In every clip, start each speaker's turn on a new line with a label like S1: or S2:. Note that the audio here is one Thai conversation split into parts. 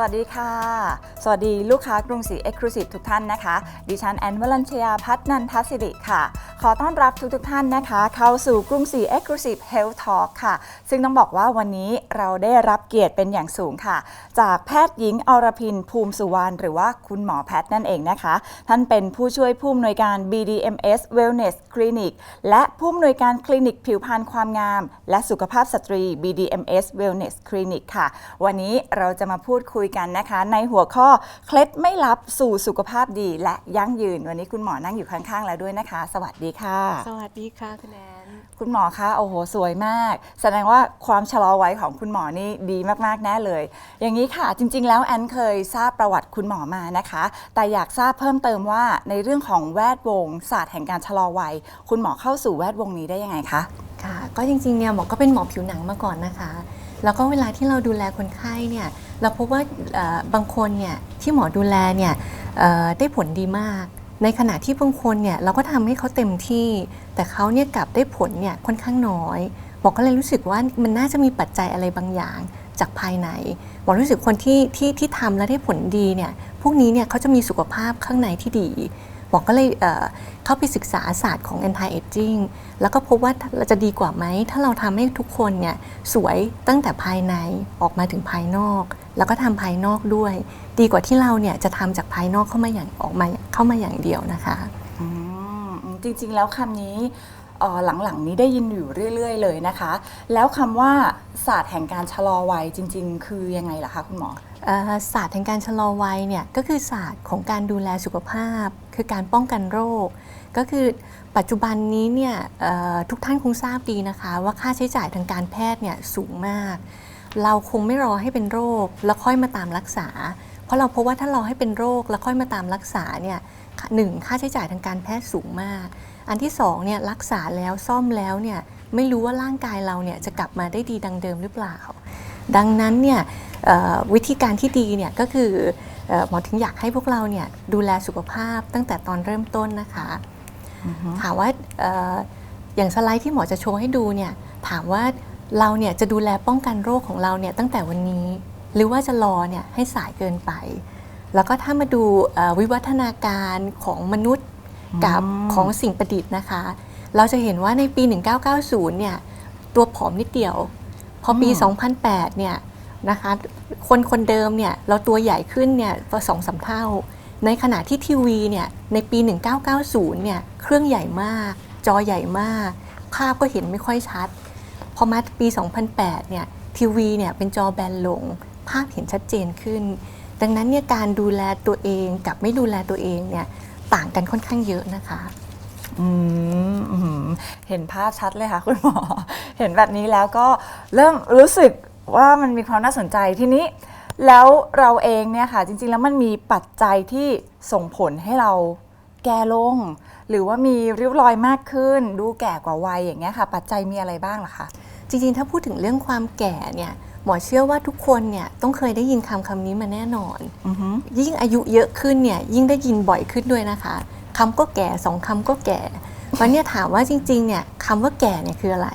S1: วัสดีค่ะ สวัสดีลูกค้ากรุงศรี Exclusive ทุกท่านนะคะ ดิฉันแอนวลัญชยาพัฒนันทสิริค่ะ ขอต้อนรับทุกทท่านนะคะ เข้าสู่กรุงศรี Exclusive Health Talk ค่ะ ซึ่งต้องบอกว่าวันนี้เราได้รับเกียรติเป็นอย่างสูงค่ะ จากแพทย์หญิงอรพินภูมิสุวรรณหรือว่าคุณหมอแพทย์นั่นเองนะคะ ท่านเป็นผู้ช่วยผู้อำนวยการ BDMS Wellness Clinic และผู้อำนวยการคลินิกผิวพรรณความงาม และสุขภาพสตรี BDMS Wellness Clinic ค่ะ วันนี้เราจะมาพูดคุยกันนะคะ ในหัวข้อเคล็ดไม่ลับสู่สุขภาพดีและยั่งยืน วันนี้คุณหมอนั่งอยู่ข้างๆ แล้วด้วยนะคะ สวัสดีค่ะ
S2: สวัสดีค่ะคุณแอน
S1: คุณหมอคะโอ้โหสวยมาก แสดงว่าความชะลอวัยของคุณหมอนี่ดีมากๆแน่เลย อย่างนี้ค่ะ จริง ๆ แล้วแอนเคยทราบประวัติคุณหมอมานะคะ แต่อยากทราบเพิ่มเติมว่าในเรื่องของแวดวงศาสตร์แห่งการชะลอวัย คุณหมอเข้าสู่แวดวงนี้ได้ยังไงคะ
S2: ค่ะก็จริงๆเนี่ยหมอก็เป็นหมอผิวหนังมาก่อนนะคะ แล้วก็เวลาที่เราดูแลคนไข้เนี่ย เราพบว่าบางคนเนี่ยที่หมอดูแลเนี่ยได้ผลดีมาก ในขณะที่บางคนเนี่ยเราก็ทำให้เขาเต็มที่ แต่เขาเนี่ยกลับได้ผลเนี่ยค่อนข้างน้อยหมอก็เลยรู้สึกว่ามันน่าจะมีปัจจัยอะไรบางอย่างจากภายในหมอรู้สึกคนที่ที่ที่ทำแล้วได้ผลดีเนี่ยพวกนี้เนี่ยเขาจะมีสุขภาพข้างในที่ดี หมอก็เลยเข้าไปศึกษาศาสตร์ของ anti aging แล้วก็พบว่าเราจะดีกว่าไหม ถ้าเราทำให้ทุกคนเนี่ยสวยตั้งแต่ภายในออกมาถึงภายนอก แล้วก็ทำภายนอกด้วย ดีกว่าที่เราเนี่ยจะทำจากภายนอกเข้ามาอย่างออกมาเข้ามาอย่างเดียวนะคะ
S1: อืมจริงๆแล้วคำนี้หลังๆนี้ได้ยินอยู่เรื่อย ๆ เลยนะคะ แล้วคำว่าศาสตร์แห่งการชะลอวัยจริง ๆ คือยังไงล่ะคะคุณหมอ
S2: ศาสตร์แห่งการชะลอวัยเนี่ยก็คือศาสตร์ของการดูแลสุขภาพ คือการป้องกันโรค ก็คือปัจจุบันนี้เนี่ยทุกท่านคงทราบดีนะคะ ว่าค่าใช้จ่ายทางการแพทย์เนี่ยสูงมาก เราคงไม่รอให้เป็นโรค แล้วค่อยมาตามรักษา เพราะเราพบว่าถ้ารอให้เป็นโรคแล้วค่อยมาตามรักษาเนี่ยหนึ่งค่าใช้จ่ายทางการแพทย์สูงมาก อันที่สองเนี่ยรักษาแล้วซ่อมแล้วเนี่ยไม่รู้ว่าร่างกายเราเนี่ยจะกลับมาได้ดีดังเดิมหรือเปล่า ดังนั้นเนี่ยเอ่อวิธีการที่ดีเนี่ยก็คือเอ่อหมอถึงอยากให้พวกเราเนี่ยดูแลสุขภาพตั้งแต่ตอนเริ่มต้นนะคะถามว่าเอ่ออย่างสไลด์ที่หมอจะโชว์ให้ดูเนี่ยถามว่าเราเนี่ยจะดูแลป้องกันโรคของเราเนี่ยตั้งแต่วันนี้ หรือว่าจะรอเนี่ยให้สายเกินไป แล้วก็ถ้ามาดูเอ่อวิวัฒนาการของมนุษย์กับ
S1: อืม
S2: ของสิ่งประดิษฐ์นะคะ เราจะเห็นว่าในปี 1990 เนี่ยตัวผอมนิดเดียว พอปี 2008 เนี่ยนะคะคนคนเดิมเนี่ยเราตัวใหญ่ขึ้นเนี่ยสองสามเท่า ในขณะที่ทีวีเนี่ยในปี 1990 เนี่ยเครื่องใหญ่มาก จอใหญ่มาก ภาพก็เห็นไม่ค่อยชัด พอมาปี 2008 เนี่ยทีวีเนี่ยเป็นจอแบนลง ภาพเห็นชัดเจนขึ้น ดังนั้นเนี่ยการดูแลตัวเองกับไม่ดูแลตัวเองเนี่ยต่างกันค่อนข้างเยอะนะคะ
S1: อืมอื้อหือเห็นภาพชัดเลยค่ะ คุณหมอ เห็นแบบนี้แล้วก็เริ่มรู้สึกว่ามันมีความน่าสนใจทีนี้ แล้วเราเองเนี่ยค่ะจริงๆแล้วมันมีปัจจัยที่ส่งผลให้เราแก่ลง หรือว่ามีริ้วรอยมากขึ้น ดูแก่กว่าวัยอย่างเงี้ยค่ะ ปัจจัยมีอะไรบ้างล่ะคะ
S2: จริงๆ ถ้าพูดถึงเรื่องความแก่เนี่ยหมอเชื่อว่าทุกคนเนี่ยต้องเคยได้ยินคำคำนี้มาแน่นอน
S1: อือหือ
S2: ยิ่งอายุเยอะขึ้นเนี่ยยิ่งได้ยินบ่อยขึ้นด้วยนะคะ คำก็แก่สองคำก็แก่วันเนี้ยถามว่าจริงๆเนี่ยคำว่าแก่เนี่ยคืออะไร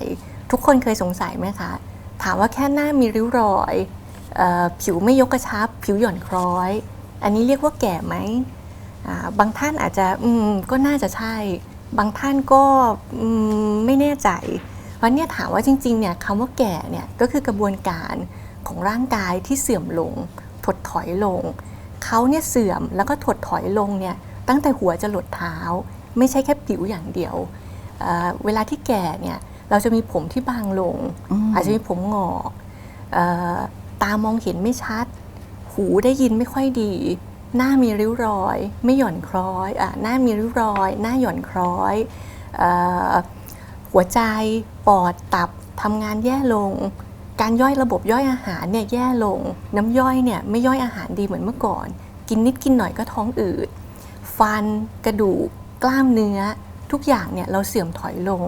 S2: ทุกคนเคยสงสัยไหมคะ ถามว่าแค่หน้ามีริ้วรอยออผิวไม่ยกกระชับ ผิวหย่อนคล้อย อันนี้เรียกว่าแก่ไหมบางท่านอาจจะอืมก็น่าจะใช่ บางท่านก็อืมไม่แน่ใจวันเนี้ยถามว่าจริงๆเนี่ยคำว่าแก่เนี่ยก็คือกระบวนการของร่างกายที่เสื่อมลง ถดถอยลงเขาเนี่ยเสื่อมแล้วก็ถดถอยลงเนี่ย ตั้งแต่หัวจะหลดเท้า ไม่ใช่แค่ผิวอย่างเดียวเอ่อเวลาที่แก่เนี่ยเราจะมีผมที่บางลง
S1: อืม
S2: อาจจะมีผมงอกเออตามองเห็นไม่ชัด หูได้ยินไม่ค่อยดี หน้ามีริ้วรอย ไม่หย่อนคล้อยอะหน้ามีริ้วรอย หน้าหย่อนคล้อยเอ่อหัวใจปอดตับทำงานแย่ลง การย่อยระบบย่อยอาหารเนี่ยแย่ลง น้ำย่อยเนี่ยไม่ย่อยอาหารดีเหมือนเมื่อก่อน กินนิดกินหน่อยก็ท้องอืด ฟัน กระดูก กล้ามเนื้อ ทุกอย่างเนี่ยเราเสื่อมถอยลง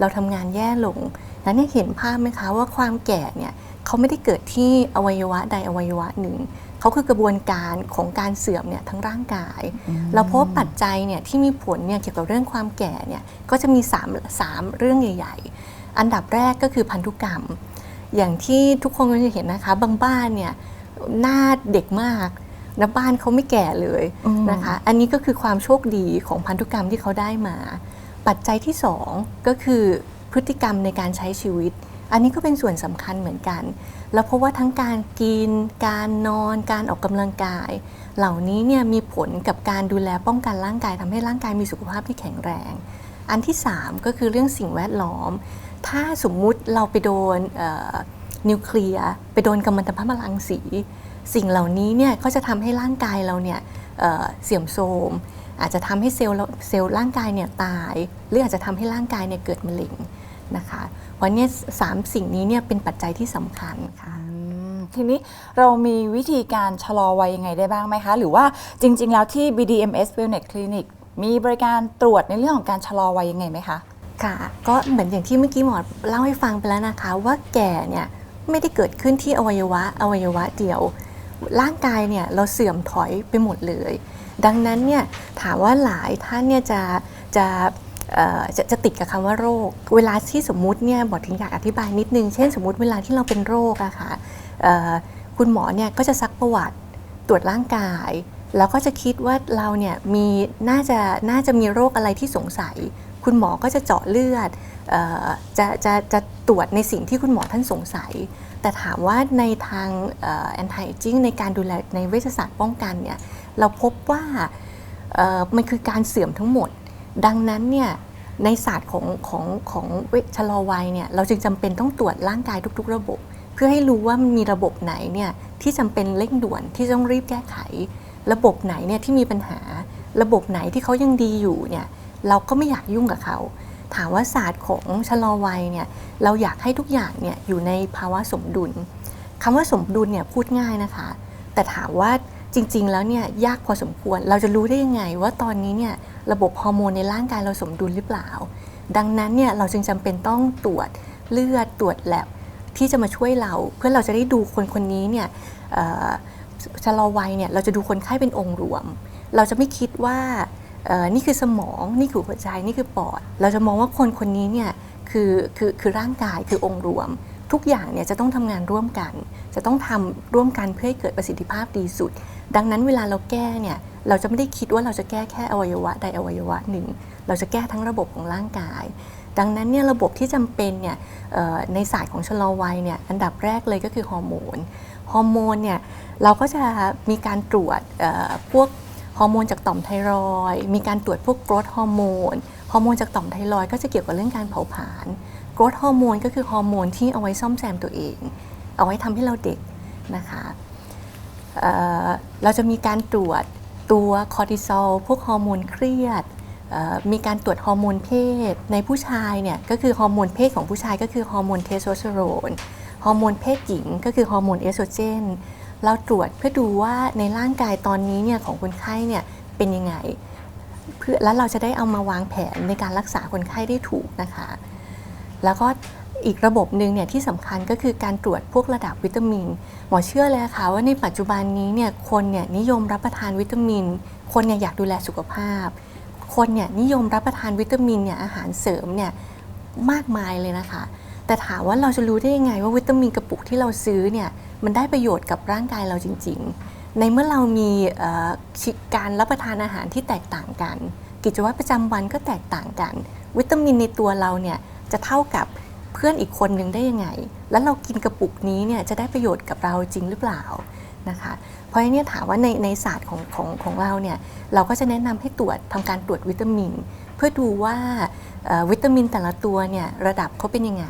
S2: เราทำงานแย่ลงนั้นเนี่ยเห็นภาพไหมคะว่าความแก่เนี่ยเขาไม่ได้เกิดที่อวัยวะใดอวัยวะหนึ่งเขาคือกระบวนการของการเสื่อมเนี่ยทั้งร่างกาย เราพบว่าปัจจัยเนี่ยที่มีผลเนี่ยเกี่ยวกับเรื่องความแก่เนี่ยก็จะมี3 3เรื่องใหญ่ ๆ อันดับแรกก็คือพันธุกรรม อย่างที่ทุกคนก็จะเห็นนะคะบางบ้านเนี่ยหน้าเด็กมาก นะบ้านเขาไม่แก่เลย
S1: อืม
S2: นะคะ อันนี้ก็คือความโชคดีของพันธุกรรมที่เขาได้มา ปัจจัยที่สองก็คือพฤติกรรมในการใช้ชีวิต อันนี้ก็เป็นส่วนสำคัญเหมือนกัน แล้วเพราะว่าทั้งการกิน การนอน การออกกำลังกาย เหล่านี้เนี่ยมีผลกับการดูแลป้องกันร่างกายทำให้ร่างกายมีสุขภาพที่แข็งแรง อันที่ 3 ก็คือเรื่องสิ่งแวดล้อม ถ้าสมมุติเราไปโดนเอ่อนิวเคลียร์ไปโดนกัมมันตภาพรังสี สิ่งเหล่านี้เนี่ยก็จะทำให้ร่างกายเราเนี่ยเอ่อเสื่อมโทรมอาจจะทำให้เซลล์เราเซลล์ร่างกายเนี่ยตาย หรืออาจจะทำให้ร่างกายเนี่ยเกิดมะเร็งนะคะเพราะเนี่ยสามสิ่งนี้เนี่ยเป็นปัจจัยที่สำคัญค่ะ
S1: อืมทีนี้เรามีวิธีการชะลอวัยยังไงได้บ้างไหมคะ หรือว่าจริง ๆ แล้วที่ BDMS Wellness Clinic มีบริการตรวจในเรื่องของการชะลอวัยยังไงไหมคะ
S2: ค่ะก็เหมือนอย่างที่เมื่อกี้หมอเล่าให้ฟังไปแล้วนะคะ ว่าแก่เนี่ยไม่ได้เกิดขึ้นที่อวัยวะอวัยวะเดียว ร่างกายเนี่ยเราเสื่อมถอยไปหมดเลย ดังนั้นเนี่ยถามว่าหลายท่านเนี่ยจะจะจะจะติดกับคำว่าโรค เวลาที่สมมุติเนี่ยบอกถึงอยากอธิบายนิดนึง เช่นสมมุติเวลาที่เราเป็นโรคอะค่ะเอ่อคุณหมอเนี่ยก็จะซักประวัติตรวจร่างกาย แล้วก็จะคิดว่าเราเนี่ยมีน่าจะน่าจะมีโรคอะไรที่สงสัย คุณหมอก็จะเจาะเลือดเออจะจะจะตรวจในสิ่งที่คุณหมอท่านสงสัย แต่ถามว่าในทางแอนตี้จิ้งในการดูแลในเวชศาสตร์ป้องกันเนี่ยเราพบว่ามันคือการเสื่อมทั้งหมด ดังนั้นเนี่ยในศาสตร์ของของของเวชชะลอวัยเนี่ยเราจึงจำเป็นต้องตรวจร่างกายทุก ๆ ระบบ เพื่อให้รู้ว่ามีระบบไหนเนี่ยที่จำเป็นเร่งด่วนที่ต้องรีบแก้ไข ระบบไหนเนี่ยที่มีปัญหา ระบบไหนที่เขายังดีอยู่เนี่ยเราก็ไม่อยากยุ่งกับเขา ถามว่าศาสตร์ของชะลอวัยเนี่ยเราอยากให้ทุกอย่างเนี่ยอยู่ในภาวะสมดุลคำว่าสมดุลเนี่ยพูดง่ายนะคะ แต่ถามว่าจริง ๆ แล้วเนี่ยยากพอสมควรเราจะรู้ได้ยังไง ว่าตอนนี้เนี่ยระบบฮอร์โมนในร่างกายเราสมดุลหรือเปล่า ดังนั้นเนี่ยเราจึงจำเป็นต้องตรวจเลือดตรวจแลบที่จะมาช่วยเราเพื่อเราจะได้ดูคนคนนี้เนี่ยชะลอวัยเนี่ยเราจะดูคนไข้เป็นองค์รวม เราจะไม่คิดว่า นี่คือสมองนี่คือหัวใจนี่คือปอด เราจะมองว่าคนคนนี้เนี่ยคือคือคือร่างกายคือองค์รวม ทุกอย่างเนี่ยจะต้องทำงานร่วมกัน จะต้องทำร่วมกันเพื่อให้เกิดประสิทธิภาพดีสุด ดังนั้นเวลาเราแก้เนี่ยเราจะไม่ได้คิดว่าเราจะแก้แค่อวัยวะใดอวัยวะหนึ่ง เราจะแก้ทั้งระบบของร่างกาย ดังนั้นเนี่ยระบบที่จำเป็นเนี่ยในศาสตร์ของชะลอวัยเนี่ยอันดับแรกเลยก็คือฮอร์โมนฮอร์โมนเนี่ยเราก็จะมีการตรวจพวก ฮอร์โมนจากต่อมไทรอยมีการตรวจพวกกรดฮอร์โมนฮอร์โมนจากต่อมไทรอยก็จะเกี่ยวกับเรื่องการเผาผลาญกรดฮอร์โมนก็คือฮอร์โมนที่เอาไว้ซ่อมแซมตัวเอง เอาไว้ทำให้เราเด็กนะคะเเราจะมีการตรวจตัวคอร์ติซอลพวกฮอร์โมนเครียดมีการตรวจฮอร์โมนเพศ ในผู้ชายเนี่ยก็คือฮอร์โมนเพศของผู้ชายก็คือฮอร์โมนเทสโทสเตอโรนฮอร์โมนเพศหญิงก็คือฮอร์โมนเอสโตรเจน เราตรวจเพื่อดูว่าในร่างกายตอนนี้เนี่ยของคนไข้เนี่ยเป็นยังไงเพื่อแล้วเราจะได้เอามาวางแผนในการรักษาคนไข้ได้ถูกนะคะ แล้วก็อีกระบบหนึ่งเนี่ยที่สำคัญก็คือการตรวจพวกระดับวิตามิน หมอเชื่อเลยค่ะว่าในปัจจุบันนี้เนี่ยคนเนี่ยนิยมรับประทานวิตามิน คนเนี่ยอยากดูแลสุขภาพ คนเนี่ยนิยมรับประทานวิตามินเนี่ยอาหารเสริมเนี่ยมากมายเลยนะคะ แต่ถามว่าเราจะรู้ได้ยังไงว่าวิตามินกระปุกที่เราซื้อเนี่ย มันได้ประโยชน์กับร่างกายเราจริง ๆ ในเมื่อเรามีการรับประทานอาหารที่แตกต่างกัน กิจวัตรประจำวันก็แตกต่างกัน วิตามินในตัวเราเนี่ยจะเท่ากับเพื่อนอีกคนหนึ่งได้ยังไง แล้วเรากินกระปุกนี้เนี่ยจะได้ประโยชน์กับเราจริงหรือเปล่านะคะเพราะฉะนั้นถามว่าในในศาสตร์ของของของเราเนี่ยเราก็จะแนะนำให้ตรวจทำการตรวจวิตามิน เพื่อดูว่าวิตามินแต่ละตัวเนี่ยระดับเขาเป็นยังไง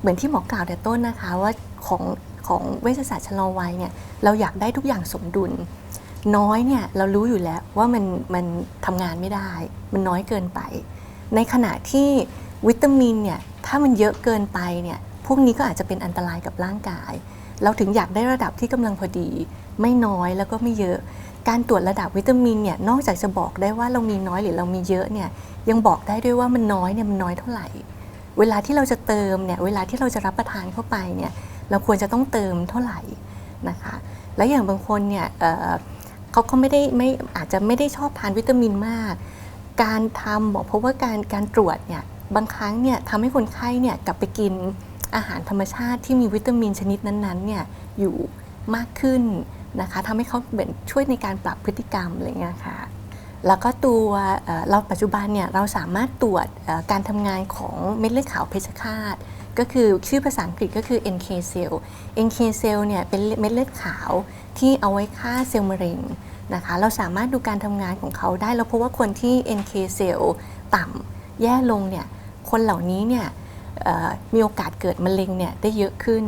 S2: เหมือนที่หมอกล่าวแต่ต้นนะคะว่าของ ของเวชศาสตร์ชะลอวัยเนี่ยเราอยากได้ทุกอย่างสมดุล น้อยเนี่ยเรารู้อยู่แล้วว่ามันมันทำงานไม่ได้ มันน้อยเกินไป ในขณะที่วิตามินเนี่ยถ้ามันเยอะเกินไปเนี่ยพวกนี้ก็อาจจะเป็นอันตรายกับร่างกาย เราถึงอยากได้ระดับที่กำลังพอดี ไม่น้อยแล้วก็ไม่เยอะ การตรวจระดับวิตามินเนี่ยนอกจากจะบอกได้ว่าเรามีน้อยหรือเรามีเยอะเนี่ยยังบอกได้ด้วยว่ามันน้อยเนี่ยมันน้อยเท่าไหร่ เวลาที่เราจะเติมเนี่ยเวลาที่เราจะรับประทานเข้าไปเนี่ย เราควรจะต้องเติมเท่าไหร่นะคะ แล้วอย่างบางคนเนี่ยเเขาก็ไม่ได้ไม่อาจจะไม่ได้ชอบทานวิตามินมาก การทำบอกเพราะว่าการการตรวจเนี่ยบางครั้งเนี่ยทำให้คนไข้เนี่ยกลับไปกินอาหารธรรมชาติที่มีวิตามินชนิดนั้นๆเนี่ยอยู่มากขึ้นนะคะทำให้เขาเหมือนช่วยในการปรับพฤติกรรมอะไรเงี้ยค่ะแล้วก็ตัวเราปัจจุบันเนี่ยเราสามารถตรวจการทำงานของเม็ดเลือดขาวเพชฌฆาต ก็คือชื่อภาษาอังกฤษก็คือ NK cell NK cell เนี่ยเป็นเม็ดเลือดขาวที่เอาไว้ฆ่าเซลล์มะเร็งนะคะ เราสามารถดูการทำงานของเขาได้แล้วพบว่าคนที่ NK cell ต่ำแย่ลงเนี่ย คนเหล่านี้เนี่ยมีโอกาสเกิดมะเร็งเนี่ยได้เยอะขึ้น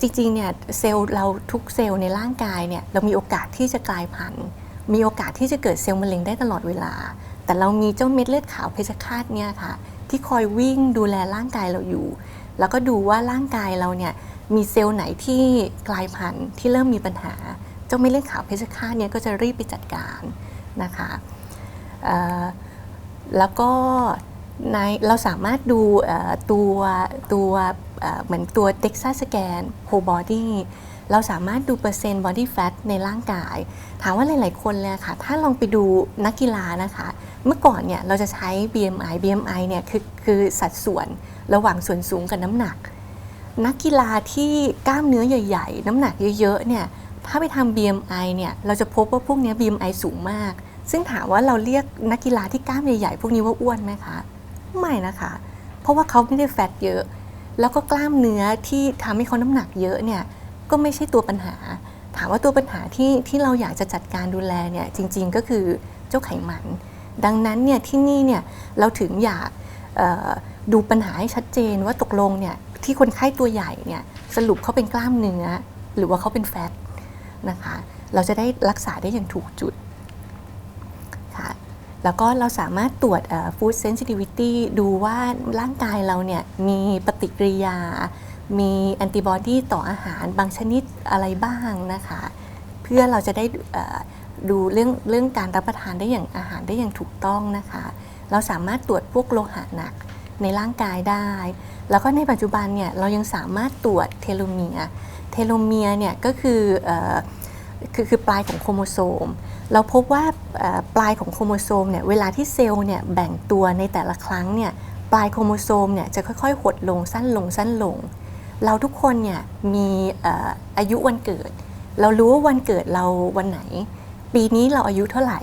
S2: จริงๆเนี่ยเซลล์เราทุกเซลล์ในร่างกายเนี่ยเรามีโอกาสที่จะกลายพันธุ์มีโอกาสที่จะเกิดเซลล์มะเร็งได้ตลอดเวลา แต่เรามีเจ้าเม็ดเลือดขาวเพชฌฆาตเนี่ยค่ะที่คอยวิ่งดูแลร่างกายเราอยู่ แล้วก็ดูว่าร่างกายเราเนี่ยมีเซลล์ไหนที่กลายพันธุ์ที่เริ่มมีปัญหา เจ้าเม็ดเลือดขาวเพชฌฆาตเนี่ยก็จะรีบไปจัดการนะคะแล้วก็ในเราสามารถดูตัวตัวเอ่อเหมือนตัว DEXA scan whole body เราสามารถดูเปอร์เซ็นต์ body fat ในร่างกาย ถามว่าหลาย ๆ คนเลยค่ะ ถ้าลองไปดูนักกีฬานะคะ เมื่อก่อนเนี่ยเราจะใช้ BMI BMI เนี่ยคือคือสัดส่วน ระหว่างส่วนสูงกับน้ำหนัก นักกีฬาที่กล้ามเนื้อใหญ่ ๆ น้ำหนักเยอะๆเนี่ยถ้าไปทำ BMI เนี่ยเราจะพบว่าพวกนี้ย BMI สูงมาก ซึ่งถามว่าเราเรียกนักกีฬาที่กล้ามใหญ่ๆพวกนี้ว่าอ้วนไหมคะไม่นะคะ เพราะว่าเขาไม่ได้แฟตเยอะ แล้วก็กล้ามเนื้อที่ทำให้เขาน้ำหนักเยอะเนี่ยก็ไม่ใช่ตัวปัญหา ถามว่าตัวปัญหาที่ที่เราอยากจะจัดการดูแลเนี่ยจริง ๆ ก็คือเจ้าไขมัน ดังนั้นเนี่ยที่นี่เนี่ยเราถึงอยากเดูปัญหาให้ชัดเจนว่าตกลงเนี่ยที่คนไข้ตัวใหญ่เนี่ยสรุปเขาเป็นกล้ามเนื้อ หรือว่าเขาเป็นแฟตนะคะ เราจะได้รักษาได้อย่างถูกจุดค่ะแล้วก็เราสามารถตรวจเอ่อ food sensitivity ดูว่าร่างกายเราเนี่ยมีปฏิกิริยา มีแอนติบอดีต่ออาหารบางชนิดอะไรบ้างนะคะ เพื่อเราจะได้ดูเรื่องเรื่องการรับประทานได้อย่างอาหารได้อย่างถูกต้องนะคะ เราสามารถตรวจพวกโลหะหนัก ในร่างกายได้ แล้วก็ในปัจจุบันเนี่ยเรายังสามารถตรวจเทโลเมียร์เทโลเมียร์เนี่ยก็คืออคือคือปลายของโครโมโซม เราพบว่าปลายของโครโมโซมเนี่ยเวลาที่เซลล์เนี่ยแบ่งตัวในแต่ละครั้งเนี่ยปลายโครโมโซมเนี่ยจะค่อยๆ หดลงสั้นลงสั้นลง เราทุกคนเนี่ยมีเอ่ออายุวันเกิด เรารู้ว่าวันเกิดเราวันไหน ปีนี้เราอายุเท่าไหร่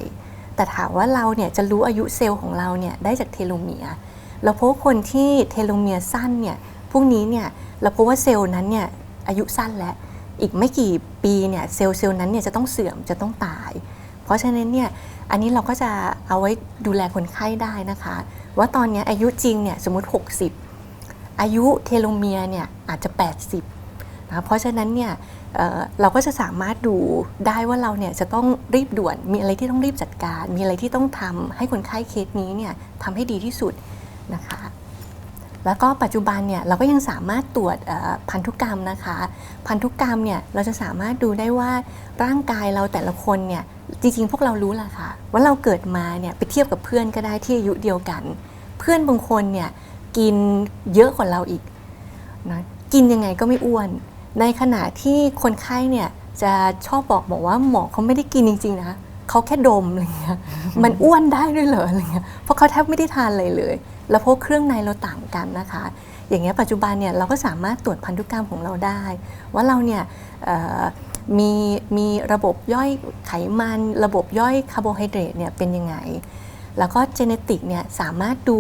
S2: แต่ถามว่าเราเนี่ยจะรู้อายุเซลล์ของเราเนี่ยได้จากเทโลเมียร์ เราพบคนที่เทโลเมียร์สั้นเนี่ยพวกนี้เนี่ยเราพบว่าเซลล์นั้นเนี่ยอายุสั้นแล้ว อีกไม่กี่ปีเนี่ยเซลล์เซลล์นั้นเนี่ยจะต้องเสื่อมจะต้องตาย เพราะฉะนั้นเนี่ยอันนี้เราก็จะเอาไว้ดูแลคนไข้ได้นะคะ ว่าตอนนี้อายุจริงเนี่ยสมมติ 60 อายุเทโลเมียร์เนี่ยอาจจะ 80นะเพราะฉะนั้นเนี่ยเเราก็จะสามารถดูได้ว่าเราเนี่ยจะต้องรีบด่วน มีอะไรที่ต้องรีบจัดการ มีอะไรที่ต้องทำให้คนไข้เคสนี้เนี่ยทำให้ดีที่สุด นะคะ แล้วก็ปัจจุบันเนี่ยเราก็ยังสามารถตรวจพันธุกรรมนะคะ พันธุกรรมเนี่ยเราจะสามารถดูได้ว่าร่างกายเราแต่ละคนเนี่ยจริงๆ พวกเรารู้แหละค่ะ ว่าเราเกิดมาเนี่ยไปเทียบกับเพื่อนก็ได้ที่อายุเดียวกัน เพื่อนบางคนเนี่ยกินเยอะกว่าเราอีกนะกินยังไงก็ไม่อ้วน ในขณะที่คนไข้เนี่ยจะชอบบอกบอกว่าหมอเขาไม่ได้กินจริง ๆ นะเขาแค่ดมอะไรเงี้ยมันอ้วนได้ด้วยเหรออะไรเงี้ยเพราะเขาแทบไม่ได้ทานอะไรเลย แล้วพราะเครื่องในเราต่างกันนะคะ อย่างเงี้ยปัจจุบันเนี่ยเราก็สามารถตรวจพันธุกรรมของเราได้ ว่าเราเนี่ยมีมีระบบย่อยไขมัน ระบบย่อยคาร์โบไฮเดรตเนี่ยเป็นยังไง แล้วก็เจเนติกเนี่ยสามารถดู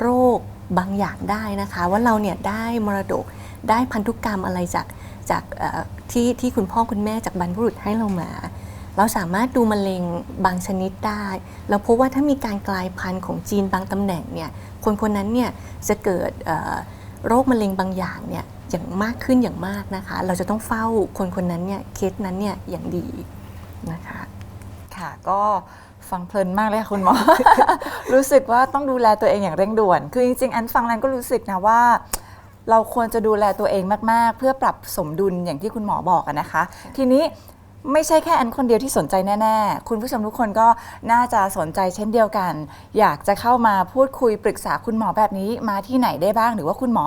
S2: โรคบางอย่างได้นะคะ ว่าเราเนี่ยได้มรดกได้พันธุกรรมอะไรจากจากที่ที่คุณพ่อคุณแม่จากบรรพบุรุษให้เรามา เราสามารถดูมะเร็งบางชนิดได้ เราพบว่าถ้ามีการกลายพันธุ์ของจีนบางตำแหน่งเนี่ยคนคนนั้นเนี่ยจะเกิดเอ่อโรคมะเร็งบางอย่างเนี่ยอย่างมากขึ้นอย่างมากนะคะ เราจะต้องเฝ้าคนคนนั้นเนี่ยเคสนั้นเนี่ยอย่างดีนะคะ
S1: ค่ะก็ฟังเพลินมากเลยค่ะคุณหมอ รู้สึกว่าต้องดูแลตัวเองอย่างเร่งด่วน คือจริงๆ อันฟังแล้วก็รู้สึกนะว่า เราควรจะดูแลตัวเองมากๆ เพื่อปรับสมดุลอย่างที่คุณหมอบอกอะนะคะ ทีนี้ ไม่ใช่แค่อันคนเดียวที่สนใจแน่ๆ คุณผู้ชมทุกคนก็น่าจะสนใจเช่นเดียวกัน อยากจะเข้ามาพูดคุยปรึกษาคุณหมอแบบนี้มาที่ไหนได้บ้าง หรือว่าคุณหมอ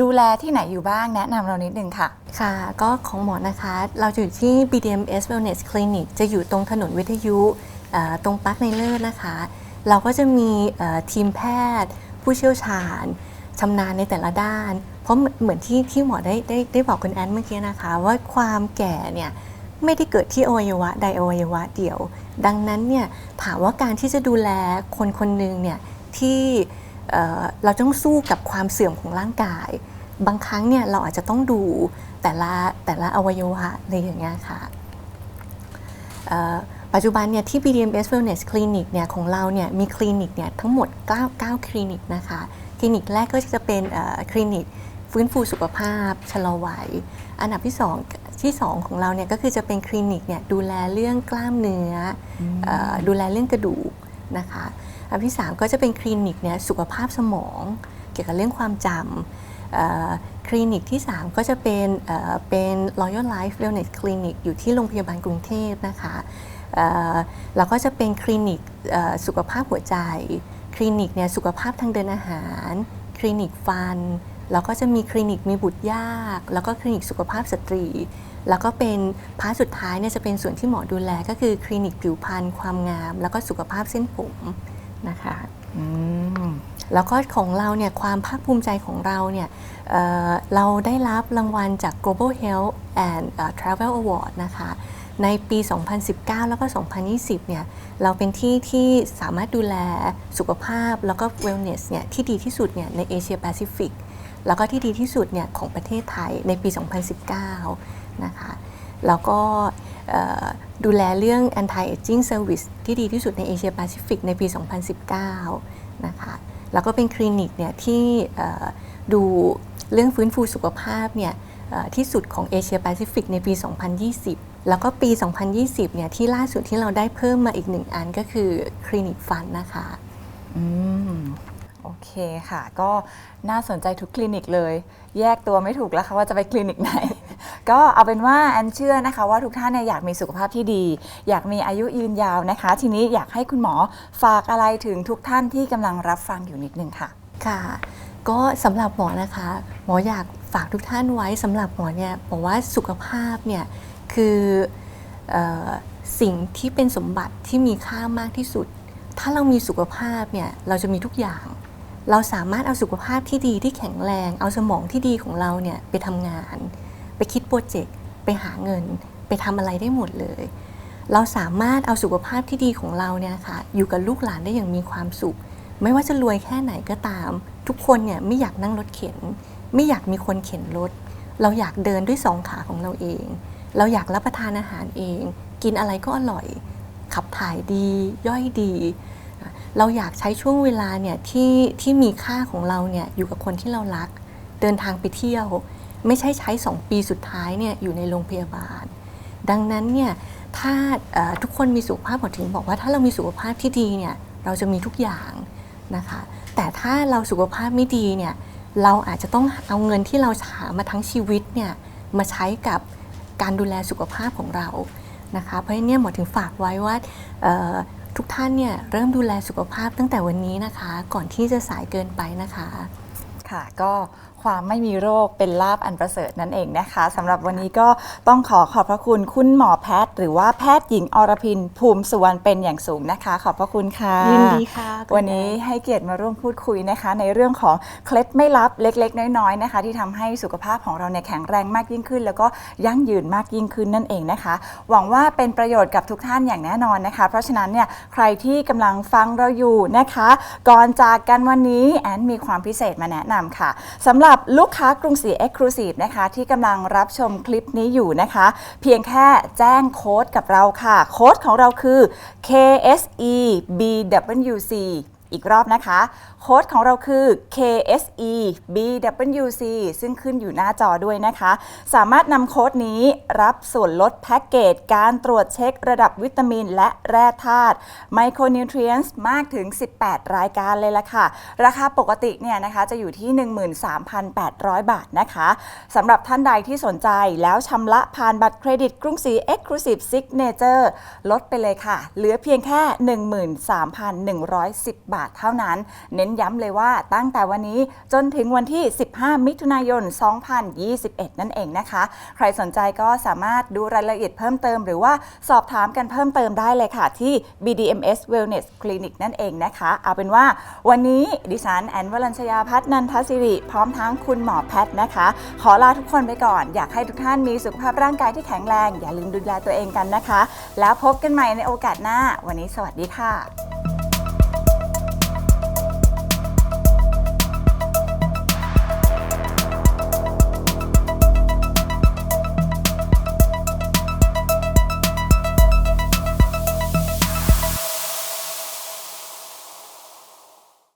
S1: ดูแลที่ไหนอยู่บ้างแนะนำเรานิดนึงค่ะ
S2: ค่ะ ก็ของหมอนะคะ เราอยู่ที่ BDMS Wellness Clinic จะอยู่ตรงถนนวิทยุตรงปาร์คในเลิศนะคะ เราก็จะมีทีมแพทย์ ผู้เชี่ยวชาญชำนาญในแต่ละด้าน เพราะเหมือนเหมือนที่ที่หมอได้ได้ได้บอกคุณแอนเมื่อกี้นะคะ ว่าความแก่เนี่ย ไม่ได้เกิดที่อวัยวะใดอวัยวะเดียว ดังนั้นเนี่ยถามว่าการที่จะดูแลคนคนหนึ่งเนี่ยที่เเราต้องสู้กับความเสื่อมของร่างกาย บางครั้งเนี่ยเราอาจจะต้องดูแต่ละแต่ละอวัยวะอะไรอย่างเงี้ยค่ะปัจจุบันเนี่ยที่ BDMS Wellness Clinic เนี่ยของเราเนี่ยมีคลินิกเนี่ยทั้งหมด 9 9 คลินิกนะคะคลินิกแรกก็จะเป็นคลินิกฟื้นฟูสุขภาพชะลอวัย อันดับที่สอง ที่สองของเราเนี่ยก็คือจะเป็นคลินิกเนี่ยดูแลเรื่องกล้ามเนื้ออเอ่อดูแลเรื่องกระดูกนะคะอันที่ 3 ก็จะเป็นคลินิกเนี่ยสุขภาพสมอง เกี่ยวกับเรื่องความจำเอ่อคลินิกที่ 3 ก็จะเป็นเอ่อเป็น Royal Life Wellness Clinic อยู่ที่โรงพยาบาลกรุงเทพนะคะเอ่อแล้วก็จะเป็นคลินิกเอ่อสุขภาพหัวใจ คลินิกเนี่ยสุขภาพทางเดินอาหาร คลินิกฟัน แล้วก็จะมีคลินิกมีบุตรยาก แล้วก็คลินิกสุขภาพสตรี แล้วก็เป็นพาร์ทสุดท้ายเนี่ยจะเป็นส่วนที่หมอดูแลก็คือคลินิกผิวพรรณความงาม แล้วก็สุขภาพเส้นผมนะคะ
S1: อืม
S2: แล้วก็ของเราเนี่ยความภาคภูมิใจของเราเนี่ยเอ่อเราได้รับรางวัลจาก Global Health and เอ่อ Travel Award นะคะในปี 2019 แล้วก็ 2020 เนี่ย เราเป็นที่ที่สามารถดูแลสุขภาพแล้วก็ wellness เนี่ยที่ดีที่สุดเนี่ยในเอเชียแปซิฟิก แล้วก็ที่ดีที่สุดเนี่ยของประเทศไทยในปี 2019 นะคะ แล้วก็ดูแลเรื่อง anti aging service ที่ดีที่สุดในเอเชียแปซิฟิกในปี 2019 นะคะ แล้วก็เป็นคลินิกเนี่ยที่ดูเรื่องฟื้นฟูสุขภาพเนี่ยที่สุดของเอเชียแปซิฟิกในปี 2020 แล้วก็ปี 2020 เนี่ยที่ล่าสุดที่เราได้เพิ่มมาอีกหนึ่งอันก็คือคลินิกฟันนะคะ
S1: อืม เคค่ะ ก็น่าสนใจทุกคลินิกเลย แยกตัวไม่ถูกแล้วค่ะว่าจะไปคลินิกไหน ก็เอาเป็นว่าแอนเชื่อนะคะว่าทุกท่านเนี่ยอยากมีสุขภาพที่ดี อยากมีอายุยืนยาวนะคะ ทีนี้อยากให้คุณหมอฝากอะไรถึงทุกท่านที่กำลังรับฟังอยู่นิดนึงค่ะ
S2: ค่ะ ก็สำหรับหมอนะคะ หมออยากฝากทุกท่านไว้สำหรับหมอเนี่ยบอกว่าสุขภาพเนี่ยคือเออสิ่งที่เป็นสมบัติที่มีค่ามากที่สุด ถ้าเรามีสุขภาพเนี่ยเราจะมีทุกอย่าง เราสามารถเอาสุขภาพที่ดีที่แข็งแรง เอาสมองที่ดีของเราเนี่ยไปทำงาน ไปคิดโปรเจกต์ ไปหาเงิน ไปทำอะไรได้หมดเลย เราสามารถเอาสุขภาพที่ดีของเราเนี่ยค่ะอยู่กับลูกหลานได้อย่างมีความสุข ไม่ว่าจะรวยแค่ไหนก็ตาม ทุกคนเนี่ยไม่อยากนั่งรถเข็น ไม่อยากมีคนเข็นรถ เราอยากเดินด้วยสองขาของเราเอง เราอยากรับประทานอาหารเอง กินอะไรก็อร่อย ขับถ่ายดี ย่อยดี เราอยากใช้ช่วงเวลาเนี่ยที่ที่มีค่าของเราเนี่ยอยู่กับคนที่เรารัก เดินทางไปเที่ยว ไม่ใช่ใช้ 2 ปีสุดท้ายเนี่ยอยู่ในโรงพยาบาล ดังนั้นเนี่ยถ้าทุกคนมีสุขภาพหมอถึงบอกว่าถ้าเรามีสุขภาพที่ดีเนี่ยเราจะมีทุกอย่างนะคะ แต่ถ้าเราสุขภาพไม่ดีเนี่ยเราอาจจะต้องเอาเงินที่เราหามาทั้งชีวิตเนี่ยมาใช้กับการดูแลสุขภาพของเรานะคะ เพราะฉะนั้นเนี่ยหมอถึงฝากไว้ว่า ทุกท่านเนี่ยเริ่มดูแลสุขภาพตั้งแต่วันนี้นะคะ ก่อนที่จะสายเกินไปนะคะ
S1: ค่ะก็ ความไม่มีโรคเป็นลาบอันประเสริฐนั่นเองนะคะสำหรับวันนี้ก็ต้องขอขอบพระคุณคุณหมอแพทย์ หรือว่าแพทย์หญิงอรพินภูมิสุวรรณเป็นอย่างสูงนะคะ ขอบพระคุณค่ะ
S2: ยินดีค่ะคุณ
S1: วันนี้ให้เกียรติมาร่วมพูดคุยนะคะ ในเรื่องของเคล็ดไม่ลับเล็ก ๆ น้อยๆนะคะ ที่ทำให้สุขภาพของเราเนี่ยแข็งแรงมากยิ่งขึ้น แล้วก็ยั่งยืนมากยิ่งขึ้นนั่นเองนะคะ หวังว่าเป็นประโยชน์กับทุกท่านอย่างแน่นอนนะคะ เพราะฉะนั้นเนี่ยใครที่กำลังฟังเราอยู่นะคะ ก่อนจากกันวันนี้แอนมีความพิเศษมาแนะนำค่ะสำหรับับลูกค้ากรุงศรี Exclusive นะคะ ที่กำลังรับชมคลิปนี้อยู่นะคะ เพียงแค่แจ้งโค้ดกับเราค่ะ โค้ดของเราคือ KSE BWC อีกรอบนะคะ โค้ดของเราคือ KSE BWC ซึ่งขึ้นอยู่หน้าจอด้วยนะคะ สามารถนำโค้ดนี้รับส่วนลดแพ็กเกจการตรวจเช็คระดับวิตามิน และแร่ธาตุไมโครนิวทรียนส์มากถึง 18 รายการเลยละค่ะ ราคาปกติเนี่ยนะคะจะอยู่ที่ 13,800 บาทนะคะสำหรับท่านใดที่สนใจแล้วชำระผ่านบัตรเครดิตกรุงศรี Exclusive Signature ลดไปเลยค่ะ เหลือเพียงแค่ 13,110 บาททเท่านั้น เน้นย้ำเลยว่าตั้งแต่วันนี้จนถึงวันที่ 15 มิถุนายน 2021 นั่นเองนะคะ ใครสนใจก็สามารถดูรายละเอียดเพิ่มเติม หรือว่าสอบถามกันเพิ่มเติมได้เลยค่ะ ที่ BDMS Wellness Clinic นั่นเองนะคะ เอาเป็นว่าวันนี้ดิฉันแอนวรัญชยาพัฒนันทศิริ พร้อมทั้งคุณหมอแพทย์นะคะ ขอลาทุกคนไปก่อน อยากให้ทุกท่านมีสุขภาพร่างกายที่แข็งแรง อย่าลืมดูแลตัวเองกันนะคะ แล้วพบกันใหม่ในโอกาสหน้า วันนี้สวัสดีค่ะ